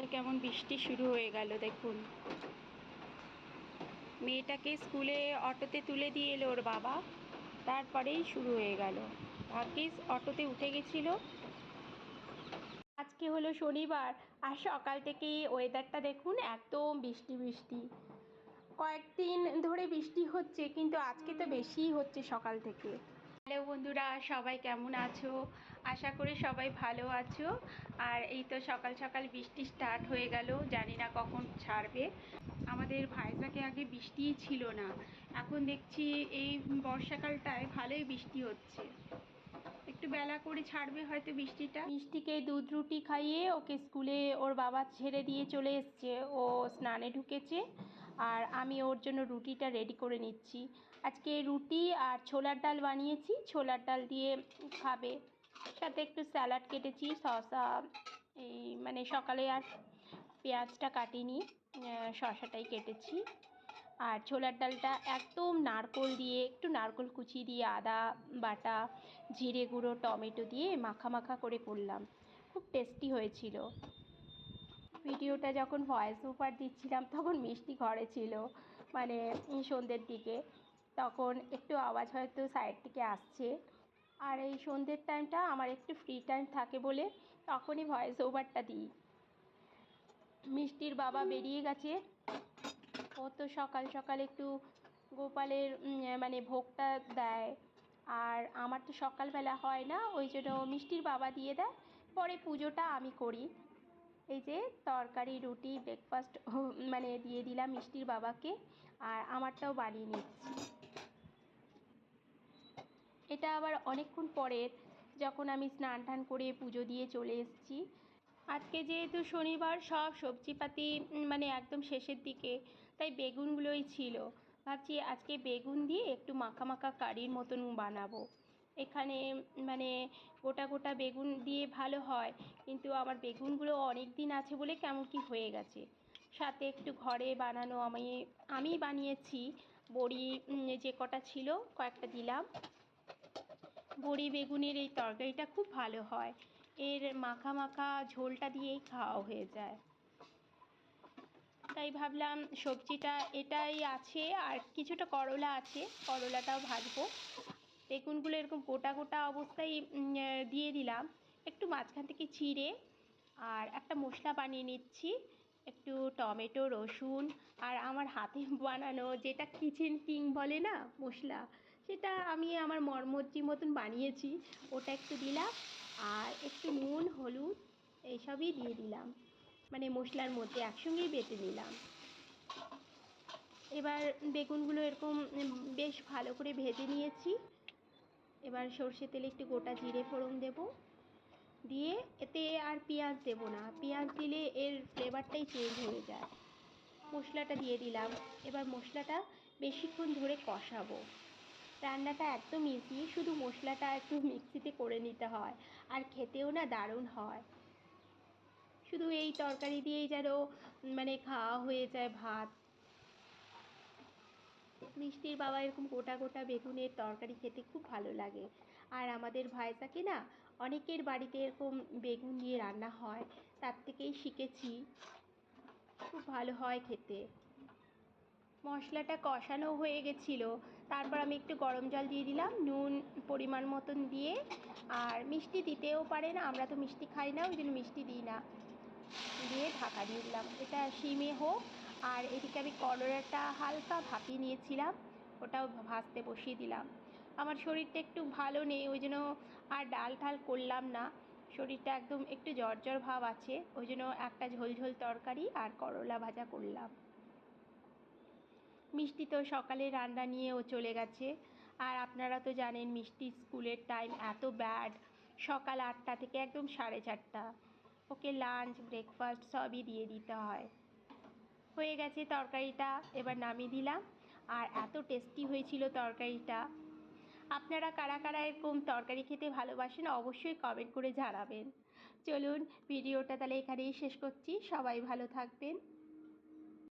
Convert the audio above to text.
আর কেমন বৃষ্টি শুরু হয়ে গেল, দেখুন। মেয়েটাকে স্কুলে অটোতে তুলে দিয়ে এলো ওর বাবা। তারপরেই শুরু হয়ে গেল। ভাগ্যিস অটোতে উঠে গেছিল। আজকে হলো শনিবার, আর সকাল থেকেই ওয়েদারটা দেখুন একদম বৃষ্টি বৃষ্টি। কয়েকদিন ধরে বৃষ্টি হচ্ছে, কিন্তু আজকে তো বেশিই হচ্ছে সকাল থেকে। হ্যালো বন্ধুরা, সবাই কেমন আছো? আশা করি সবাই ভালো আছো। আর এই তো সকাল সকাল বৃষ্টি স্টার্ট হয়ে গেল, জানি না কখন ছাড়বে। আমাদের ভাইজাকে আগে বৃষ্টিই ছিল না। এখন দেখছি এই বর্ষাকালটায় ভালোই বৃষ্টি হচ্ছে। একটু বেলা করে ছাড়বে হয়তো বৃষ্টিটা। মিষ্টিকে দুধ রুটি খাইয়ে ওকে স্কুলে ওর বাবা ছেড়ে দিয়ে চলে এসছে। ও স্নানে ঢুকেছে আর আমি ওর জন্য রুটিটা রেডি করে নিচ্ছি। আজকে রুটি আর ছোলার ডাল বানিয়েছি। ছোলার ডাল দিয়ে খাবে। সাথে একটু স্যালাড কেটেছি, শসা, এই মানে সকালে আর পেঁয়াজটা কাটিনি শসাটাই কেটেছি। আর ছোলার ডালটা একদম নারকোল দিয়ে, একটু নারকোল কুচি দিয়ে, আদা বাটা, জিরে গুঁড়ো, টমেটো দিয়ে মাখা মাখা করে করলাম। খুব টেস্টি হয়েছিল। ভিডিওটা যখন ভয়েস ওভার দিচ্ছিলাম, তখন মিষ্টি ঘরে ছিল মানে সন্ধ্যের দিকে। তখন একটু আওয়াজ হয়তো সাইড থেকে আসছে। আর এই সন্ধ্যের টাইমটা আমার একটু ফ্রি টাইম থাকে বলে তখনই ভয়েস ওভারটা দিই। মিষ্টির বাবা বেরিয়ে গেছে। ও তো সকাল সকাল একটু গোপালের মানে ভোগটা দেয়। আর আমার তো সকালবেলা হয় না, ওই জন্য মিষ্টির বাবা দিয়ে দেয়। পরে পুজোটা আমি করি। এই যে তরকারি, রুটি ব্রেকফাস্ট মানে দিয়ে দিলাম মিষ্টির বাবাকে। আর আমারটাও বানিয়ে নিচ্ছি এটা আবার অনেকক্ষণ পরের, যখন আমি স্নান টান করে পুজো দিয়ে চলে এসেছি। আজকে যেহেতু শনিবার, সব সবজিপাতি মানে একদম শেষের দিকে তাই বেগুনগুলোই ছিল। ভাবছি আজকে বেগুন দিয়ে একটু মাখা মাখা কারির মতন বানাবো। এখানে মানে গোটা গোটা বেগুন দিয়ে ভালো হয়, কিন্তু আমার বেগুনগুলো অনেক দিন আছে বলে কেমন কি হয়ে গেছে। সাথে একটু ঘরে বানানো আমি আমি বানিয়েছি। বড়ি যে কটা ছিল কয়েকটা দিলাম। বড়ি বেগুনের এই তরকারিটা খুব ভালো হয়। এর মাখা মাখা ঝোলটা দিয়েই খাওয়া হয়ে যায়। তাই ভাবলাম সবজিটা এটাই আছে আর কিছুটা করলা আছে, করলাটাও ভাজবো। বেগুনগুলো এরকম গোটা গোটা অবস্থায় দিয়ে দিলাম। একটু মাঝখান থেকে চিড়ে আর একটা মশলা বানিয়ে নিচ্ছি, একটু টমেটো, রসুন আর আমার হাতে বানানো যেটা কিচেন কিং বলে না মশলা, সেটা আমি আমার মর্মর্জি মতন বানিয়েছি। ওটা একটু দিলাম আর একটু নুন, হলুদ, এইসবই দিয়ে দিলাম। মানে মশলার মধ্যে একসঙ্গেই বেটে নিলাম। এবার বেগুনগুলো এরকম বেশ ভালো করে ভেজে নিয়েছি। এবার সর্ষে তেলে একটু গোটা জিরে ফোড়ন দেব। দিয়ে এতে আর পেঁয়াজ দেব না। পেঁয়াজ দিলে এর ফ্লেভারটাই চেঞ্জ হয়ে যায়। মশলাটা দিয়ে দিলাম। এবার মশলাটা বেশিক্ষণ ধরে কষাবো। রান্নাটা একদম ইজি শুধু মশলাটা একটু মিক্সিতে করে নিতে হয়। আর খেতেও না দারুণ হয়। শুধু এই তরকারি দিয়েই যেন মানে খাওয়া হয়ে যায় ভাত। মিষ্টির বাবা এরকম গোটা গোটা বেগুনের তরকারি খেতে খুব ভালো লাগে। আর আমাদের ভাইজাকে না, অনেকের বাড়িতে এরকম বেগুন দিয়ে রান্না হয়, তার থেকেই শিখেছি। খুব ভালো হয় খেতে। মশলাটা কষানো হয়ে গেছিল। তারপর আমি একটু গরম জল দিয়ে দিলাম, নুন পরিমাণ মতন দিয়ে। আর মিষ্টি দিতেও পারেন আমরা তো মিষ্টি খাই না, ওই জন্য মিষ্টি দিই না। দিয়ে ঢাকা দিয়ে দিলাম। এটা সিমে হোক, আর এদিকে আমি করলাটা হালকা ভাপিয়ে নিয়েছিলাম, ওটাও ভাজতে বসিয়ে দিলাম। আমার শরীরটা একটু ভালো নেই, ওই জন্য আর ডাল ঠাল করলাম না। শরীরটা একদম একটু জ্বর ভাব আছে, ওই জন্য একটা ঝোল ঝোল তরকারি আর করলা ভাজা করলাম। মিষ্টি তো সকালে রান্না নিয়ে ও চলে গেছে, আর আপনারা তো জানেন মিষ্টি স্কুলের টাইম এত ব্যাড সকাল আটটা থেকে একদম সাড়ে চারটা। ওকে লাঞ্চ ব্রেকফাস্ট সবই দিয়ে দিতে হয়। হয়ে গেছে তরকারিটা, এবার নামিয়ে দিলাম। আর এত টেস্টি হয়েছিল তরকারিটা। আপনারা কারা কারা এরকম তরকারি খেতে ভালোবাসেন, অবশ্যই কমেন্ট করে জানাবেন। চলুন, ভিডিওটা তাহলে এখানেই শেষ করছি। সবাই ভালো থাকবেন।